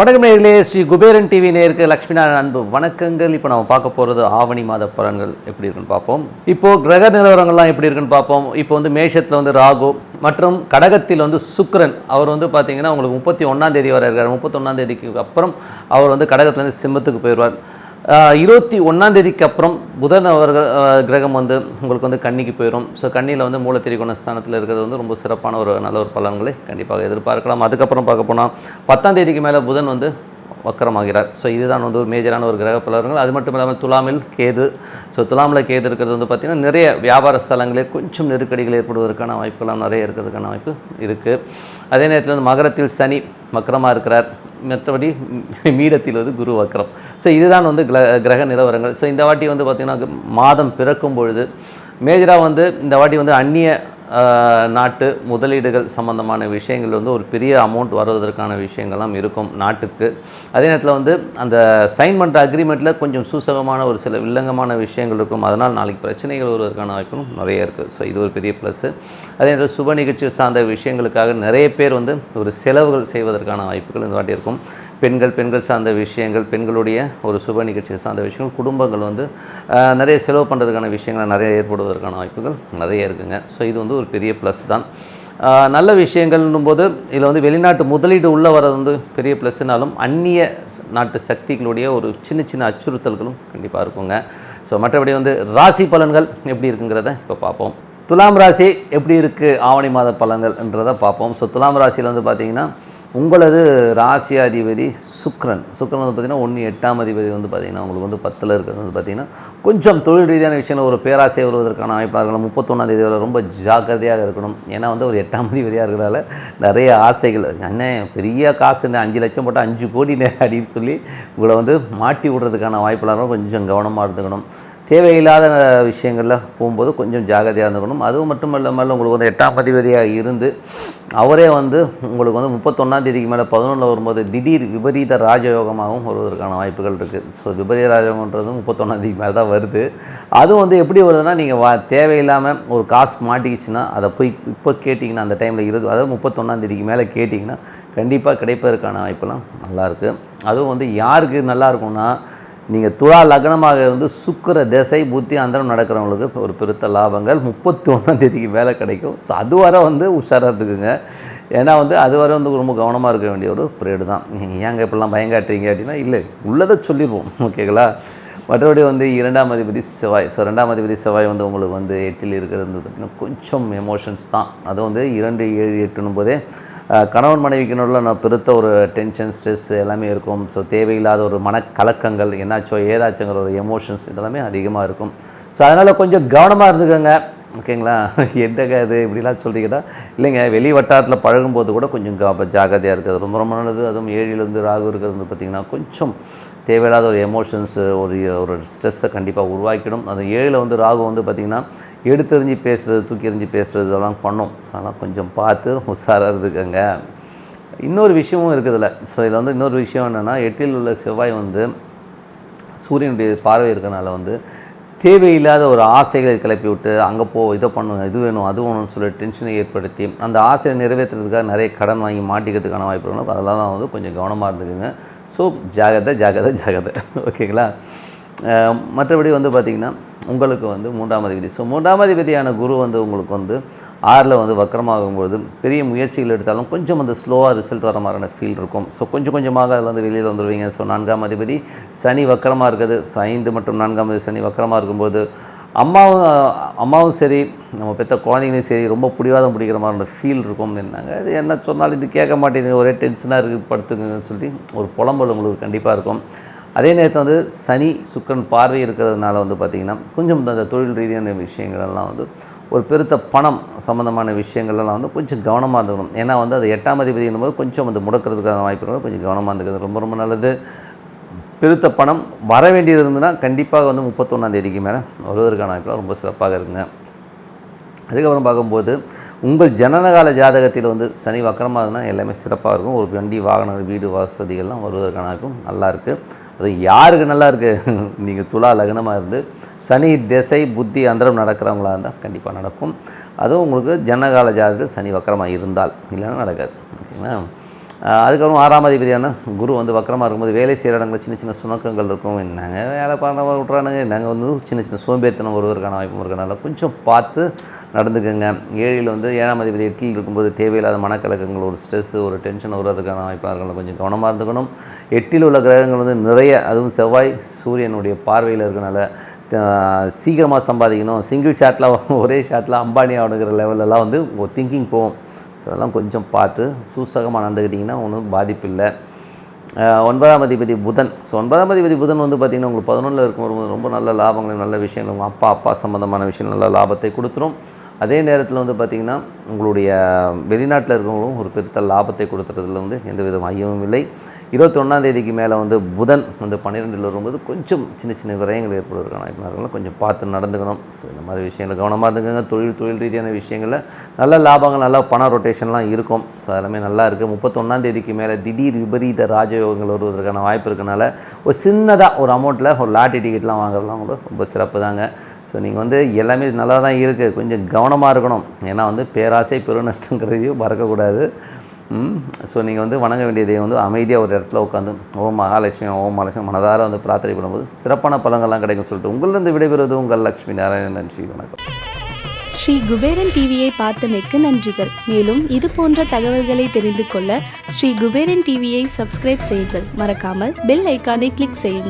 வணக்கம் நேர்களே ஸ்ரீ குபேரன் டிவி நேருக்கு லக்ஷ்மி நாராயண அன்பு வணக்கங்கள். இப்போ நம்ம பார்க்க போகிறது ஆவணி மாத பலன்கள் எப்படி இருக்குன்னு பார்ப்போம். இப்போ கிரக நிலவரங்கள்லாம் எப்படி இருக்குன்னு பார்ப்போம். இப்போ வந்து மேஷத்தில் வந்து ராகு மற்றும் கடகத்தில் வந்து சுக்ரன் அவர் வந்து பார்த்தீங்கன்னா உங்களுக்கு முப்பத்தி ஒன்றாம் தேதி வர இருக்கார். முப்பத்தொன்னாம் தேதிக்கு அப்புறம் அவர் வந்து கடகத்துலேருந்து சிம்மத்துக்கு போயிடுவார். இருபத்தி ஒன்றாந்தேதிக்கு அப்புறம் புதன் அவர்கள் கிரகம் வந்து உங்களுக்கு வந்து கன்னிக்கு போயிடும் ஸோ கன்னியில் வந்து மூலத்திரிகோண ஸ்தானத்தில் இருக்கிறது வந்து ரொம்ப சிறப்பான ஒரு நல்ல ஒரு பலன்களை கண்டிப்பாக எதிர்பார்க்கலாம். அதுக்கப்புறம் பார்க்க போனால் பத்தாம் தேதிக்கு மேலே புதன் வந்து வக்கரமாகிறார். ஸோ இதுதான் வந்து ஒரு மேஜரான ஒரு கிரக பலன்கள் அது மட்டும் இல்லாமல் துலாமில் கேது. ஸோ துலாமில் கேது இருக்கிறது வந்து பார்த்திங்கன்னா நிறைய வியாபார ஸ்தலங்களே கொஞ்சம் நெருக்கடிகள் ஏற்படுவதற்கான வாய்ப்புகள்லாம் நிறைய இருக்கிறதுக்கான வாய்ப்பு இருக்குது அதே நேரத்தில் வந்து மகரத்தில் சனி வக்கரமாக இருக்கிறார். மற்றபடி மீடத்தில் வந்து குரு வக்கரம். ஸோ இதுதான் வந்து கிர கிரக நிலவரங்கள். ஸோ இந்த வாட்டி வந்து பார்த்திங்கன்னா மாதம் பிறக்கும் பொழுது மேஜராக வந்து இந்த வாட்டி வந்து அந்நிய நாட்டு முதலீடுகள் சம்பந்தமான விஷயங்கள் வந்து ஒரு பெரிய அமௌண்ட் வருவதற்கான விஷயங்கள்லாம் இருக்கும் நாட்டுக்கு. அதே நேரத்தில் வந்து அந்த சைன் பண்ணுற அக்ரிமெண்ட்டில் கொஞ்சம் சூசகமான ஒரு சில வில்லங்கமான விஷயங்கள் இருக்கும். அதனால் நாளைக்கு பிரச்சனைகள் வருவதற்கான வாய்ப்பும் நிறைய இருக்குது ஸோ இது ஒரு பெரிய ப்ளஸ்ஸு அதே நேரத்தில் சுப நிகழ்ச்சி சார்ந்த விஷயங்களுக்காக நிறைய பேர் வந்து ஒரு செலவுகள் செய்வதற்கான வாய்ப்புகள் இந்த வாட்டி இருக்கும். பெண்கள் பெண்கள் சார்ந்த விஷயங்கள் பெண்களுடைய ஒரு சுப நிகழ்ச்சிகள் சார்ந்த விஷயங்கள் குடும்பங்கள் வந்து நிறைய செலவு பண்ணுறதுக்கான விஷயங்கள் நிறைய ஏற்படுவதற்கான வாய்ப்புகள் நிறைய இருக்குங்க. ஸோ இது வந்து ஒரு பெரிய ப்ளஸ் தான். நல்ல விஷயங்கள்னும் போது இதில் வந்து வெளிநாட்டு முதலீடு உள்ளே வர்றது வந்து பெரிய ப்ளஸ்னாலும் அந்நிய நாட்டு சக்திகளுடைய ஒரு சின்ன சின்ன அச்சுறுத்தல்களும் கண்டிப்பாக இருக்குங்க. ஸோ மற்றபடி வந்து ராசி பலன்கள் எப்படி இருக்குங்கிறத இப்போ பார்ப்போம். துலாம் ராசி எப்படி இருக்குது ஆவணி மாத பலன்கள்ன்றதை பார்ப்போம். ஸோ துலாம் ராசியில் வந்து பார்த்திங்கன்னா உங்களது ராசியாதிபதி சுக்ரன். சுக்ரன் வந்து பார்த்திங்கன்னா ஒன்று எட்டாம் அதிபதி வந்து பார்த்திங்கன்னா உங்களுக்கு வந்து பத்தில் இருக்கிறது வந்து பார்த்திங்கன்னா கொஞ்சம் தொழில் ரீதியான விஷயங்கள் ஒரு பேராசை வருவதற்கான வாய்ப்பாக இருக்கலாம் முப்பத்தொன்னாம் தேதி வரை ரொம்ப ஜாக்கிரதையாக இருக்கணும். ஏன்னா வந்து ஒரு எட்டாம் அதிபதியாக இருக்கிறதால நிறைய ஆசைகள். அண்ணன் பெரிய காசு இந்த அஞ்சு லட்சம் போட்டால் அஞ்சு கோடி அப்படின்னு சொல்லி உங்களை வந்து மாட்டி விடுறதுக்கான வாய்ப்பெல்லாம் கொஞ்சம் கவனமாக இருந்துக்கணும். தேவையில்லாத விஷயங்களில் போகும்போது கொஞ்சம் ஜாகிரதையாக இருந்துக்கணும். அதுவும் மட்டும் இல்லாமல் உங்களுக்கு வந்து எட்டாம் அதிபதியாக இருந்து அவரே வந்து உங்களுக்கு வந்து முப்பத்தொன்னாம் தேதிக்கு மேலே பதினொன்றில் வரும்போது திடீர் விபரீத ராஜயோகமாகவும் வருவதற்கான வாய்ப்புகள் இருக்குது ஸோ விபரீத ராஜயோகம்ன்றது முப்பத்தொன்னாம் தேதிக்கு மேலே தான் வருது. அதுவும் வந்து எப்படி வருதுன்னா நீங்கள் வா தேவையில்லாமல் ஒரு காசு மாட்டிக்கிச்சுன்னா அதை போய் இப்போ கேட்டிங்கன்னா அந்த டைமில் இருக்கு அதாவது முப்பத்தொன்னாம் தேதிக்கு மேலே கேட்டிங்கன்னா கண்டிப்பாக கிடைப்பதற்கான வாய்ப்பெல்லாம் நல்லாயிருக்கு அதுவும் வந்து யாருக்கு நல்லா இருக்கும்னா நீங்கள் துலா லக்னமாக இருந்து சுக்கிர திசை புத்தி அந்தரம் நடக்கிறவங்களுக்கு ஒரு பெருத்த லாபங்கள். முப்பத்தி ஒன்றாம் தேதிக்கு மேலே கிடைக்கும். ஸோ அது வரை வந்து உஷாராக இருந்துக்குங்க. ஏன்னா வந்து அது வரை வந்து ரொம்ப கவனமாக இருக்க வேண்டிய ஒரு பீரியடு தான். நீங்கள் ஏங்க இப்படிலாம் பயங்காட்டுறீங்க அப்படின்னா இல்லை உள்ளதை சொல்லிடுவோம். ஓகேங்களா? மற்றபடி வந்து இரண்டாம் அதிபதி செவ்வாய். ஸோ ரெண்டாம் அதிபதி செவ்வாய் வந்து உங்களுக்கு வந்து எட்டில் இருக்கிறது வந்து பார்த்திங்கன்னா கொஞ்சம் எமோஷன்ஸ் தான். அது வந்து இரண்டு ஏழு எட்டுன்னும் போதே கணவன் மனைவிக்கு நடுவில் நான் பெருத்த ஒரு டென்ஷன் ஸ்ட்ரெஸ் எல்லாமே இருக்கும். ஸோ தேவையில்லாத ஒரு மனக்கலக்கங்கள் என்னாச்சோ ஏதாச்சுங்கிற ஒரு எமோஷன்ஸ் இதெல்லாமே அதிகமாக இருக்கும். ஸோ அதனால் கொஞ்சம் கவனமாக இருந்துக்கோங்க. ஓகேங்களா? என்னங்க இது? இப்படிலாம் சொல்கிறீங்கன்னா இல்லைங்க வெளி வட்டாரத்தில் பழகும்போது கூட கொஞ்சம் ஜாகிரதையாக ஜாக்கிரதையாக இருக்குது ரொம்ப ரொம்ப நல்லது. அதுவும் ஏழிலேருந்து ராகு இருக்கிறது வந்து பார்த்திங்கன்னா கொஞ்சம் தேவையில்லாத ஒரு எமோஷன்ஸு ஒரு ஒரு ஸ்ட்ரெஸ்ஸை கண்டிப்பாக உருவாக்கிடும். அந்த ஏழில் வந்து ராகு வந்து பார்த்திங்கன்னா எடுத்தெறிஞ்சு பேசுகிறது தூக்கி எறிஞ்சு பேசுகிறது இதெல்லாம் பண்ணும். ஸோ அதெல்லாம் கொஞ்சம் பார்த்து உஷாராக இருக்குங்க இன்னொரு விஷயமும் இருக்குதுல்ல. ஸோ இதில் வந்து இன்னொரு விஷயம் என்னென்னா எட்டில் உள்ள செவ்வாய் வந்து சூரியனுடைய பார்வை இருக்கிறனால வந்து தேவையில்லாத ஒரு ஆசைகளை கிளப்பி விட்டு அங்கே போ இதை பண்ணணும் இது வேணும் அது வேணும்னு சொல்லி டென்ஷனை ஏற்படுத்தி அந்த ஆசையை நிறைவேற்றுறதுக்காக நிறைய கடன் வாங்கி மாட்டிக்கிறதுக்கான வாய்ப்பு இருக்கும் அதெல்லாம் வந்து கொஞ்சம் கவனமாக இருந்துக்குங்க. ஸோ ஜாகிரதை ஜாகிரதை ஜாகிரதை ஓகேங்களா மற்றபடி வந்து பார்த்திங்கன்னா உங்களுக்கு வந்து மூன்றாம் அதிபதி. ஸோ மூன்றாம் அதிபதியான குரு வந்து உங்களுக்கு வந்து ஆறில் வந்து வக்கரமாகும்போது பெரிய முயற்சிகள் எடுத்தாலும் கொஞ்சம் வந்து ஸ்லோவாக ரிசல்ட் வர மாதிரியான ஃபீல் இருக்கும். ஸோ கொஞ்சம் கொஞ்சமாக அதில் வந்து வெளியில் வந்துடுவீங்க ஸோ நான்காம் அதிபதி சனி வக்கரமாக இருக்குது. ஸோ ஐந்து மற்றும் நான்காம் அதிபதி சனி வக்கரமாக இருக்கும்போது அம்மாவும் அம்மாவும் சரி நம்ம பெற்ற குழந்தைங்களும் சரி ரொம்ப பிடிவாதம் பிடிக்கிற மாதிரியான ஃபீல் இருக்கும் என்னங்க. அது என்ன சொன்னாலும் இது கேட்க மாட்டேங்குது. ஒரே டென்ஷனாக இருக்குது படுத்துங்கன்னு சொல்லி ஒரு புலம்பல் உங்களுக்கு கண்டிப்பாக இருக்கும். அதே நேரத்தில் வந்து சனி சுக்கரன் பார்வை இருக்கிறதுனால வந்து பார்த்திங்கன்னா கொஞ்சம் அந்த தொழில் ரீதியான விஷயங்கள் எல்லாம் வந்து ஒரு பெருத்த பணம் சம்மந்தமான விஷயங்கள்லாம் வந்து கொஞ்சம் கவனமாக இருக்கணும் ஏன்னா வந்து அது எட்டாம் அதிபதியும் போது கொஞ்சம் வந்து முடக்கிறதுக்கான வாய்ப்பு இருக்கும். கொஞ்சம் கவனமாக இருந்துக்கிறது ரொம்ப ரொம்ப நல்லது பெருத்த பணம் வர வேண்டியது இருந்ததுன்னா கண்டிப்பாக வந்து முப்பத்தொன்னாந்தேதிக்கு மேலே வருவதற்கான வாய்ப்புலாம் ரொம்ப சிறப்பாக இருக்குங்க அதுக்கப்புறம் பார்க்கும்போது உங்கள் ஜனனகால ஜாதகத்தில் வந்து சனி வக்கரமாகுதுன்னா எல்லாமே சிறப்பாக இருக்கும். ஒரு வண்டி வாகனங்கள் வீடு வசதிகள்லாம் வருவதற்கான இருக்கும் நல்லாயிருக்கு அது யாருக்கு நல்லா இருக்குது நீங்கள் துலா லக்னமாக இருந்து சனி திசை புத்தி அந்தரம் நடக்கிறவங்களா இருந்தால் கண்டிப்பாக நடக்கும். அதுவும் உங்களுக்கு ஜனகால ஜாதகத்தில் சனி வக்கரமாக இருந்தால். இல்லைன்னா நடக்காது. ஓகேங்களா? அதுக்கப்புறம் ஆறாம் அதிபதியான குரு வந்து வக்கரமாக இருக்கும்போது வேலை செய்கிற இடங்களில் சின்ன சின்ன சுணக்கங்கள் இருக்கும். என்னங்க வேலை பண்ண விட்றானுங்க நாங்கள் வந்து சின்ன சின்ன சோம்பேறித்தனம் வருவதற்கான வாய்ப்பு இருக்கிறனால கொஞ்சம் பார்த்து நடந்துக்கோங்க. ஏழில் வந்து ஏழாம் அதிபதி எட்டில் இருக்கும்போது தேவையில்லாத மனக்கலக்கங்கள் ஒரு ஸ்ட்ரெஸ்ஸு ஒரு டென்ஷன் வருவதற்கான வாய்ப்பாக இருக்கணும். கொஞ்சம் கவனமாக இருந்துக்கணும். எட்டில் உள்ள கிரகங்கள் வந்து நிறைய அதுவும் செவ்வாய் சூரியனுடைய பார்வையில் இருக்கனால சீக்கிரமாக சம்பாதிக்கணும். சிங்கிள் ஷாட்டில் ஒரே ஷாட்டில் அம்பானி ஆடுங்கிற லெவலெல்லாம் வந்து திங்கிங் போகும். ஸோ அதெல்லாம் கொஞ்சம் பார்த்து சூசகமாக நடந்துக்கிட்டிங்கன்னா ஒன்றும் பாதிப்பு இல்லை. ஒன்பதாம் அதிபதி புதன். ஸோ ஒன்பதாம் அதிபதி புதன் வந்து பார்த்திங்கன்னா உங்களுக்கு பதினொன்றில் இருக்கும்போது ரொம்ப நல்ல லாபங்கள் நல்ல விஷயங்கள் அப்பா அப்பா சம்மந்தமான விஷயம் நல்ல லாபத்தை கொடுத்துரும். அதே நேரத்தில் வந்து பார்த்திங்கன்னா உங்களுடைய வெளிநாட்டில் இருக்கிறவங்களும் ஒரு பெருத்த லாபத்தை கொடுத்துறதுல வந்து எந்த வித ஐயமும் இல்லை. இருபத்தொன்னாந்தேதிக்கு மேலே வந்து புதன் வந்து பன்னிரெண்டில் வரும்போது கொஞ்சம் சின்ன சின்ன விரயங்கள் ஏற்படுவதற்கான வாய்ப்பு கொஞ்சம் பார்த்து நடந்துக்கணும். ஸோ இந்த மாதிரி விஷயங்கள் கவனமாக இருந்துக்கோங்க. தொழில் தொழில் ரீதியான விஷயங்களில் நல்ல லாபங்கள் நல்லா பண ரொட்டேஷன்லாம் இருக்கும். ஸோ எல்லாமே நல்லா இருக்குது முப்பத்தொன்னாந்தேதிக்கு மேலே திடீர் விபரீத ராஜயோகங்கள் வருவதற்கான வாய்ப்பு இருக்கனால ஒரு சின்னதாக ஒரு அமௌண்ட்டில் ஒரு லாட்டரி டிக்கெட்லாம் வாங்குறதுலாம் கூட ரொம்ப சிறப்பு தாங்க ஸோ நீங்கள் வந்து எல்லாமே நல்லா தான் இருக்குது கொஞ்சம் கவனமாக இருக்கணும். ஏன்னா வந்து பேராசை பெருநஷ்டங்கிறதையும் மறக்கக்கூடாது ஸோ நீங்கள் வந்து வணங்க வேண்டிய தெய்வம் வந்து அமைதியாக ஒரு இடத்துல உட்காந்து ஓம் மகாலட்சுமி ஓம் மகாலட்சுமி மனதார வந்து பிரார்த்தனை பண்ணும்போது சிறப்பான பலங்கள்லாம் கிடைக்கும்னு சொல்லிட்டு உங்களிருந்து விடைபெறுவது உங்கள் லக்ஷ்மி நாராயணன் நன்றி வணக்கம். ஸ்ரீ குபேரன் டிவியை பார்த்தமைக்கு நன்றிகள். மேலும் இது போன்ற தகவல்களை தெரிந்து கொள்ள ஸ்ரீ குபேரன் டிவியை சப்ஸ்கிரைப் செய்யுங்கள். மறக்காமல் பெல் ஐக்கானை கிளிக் செய்யுங்கள்.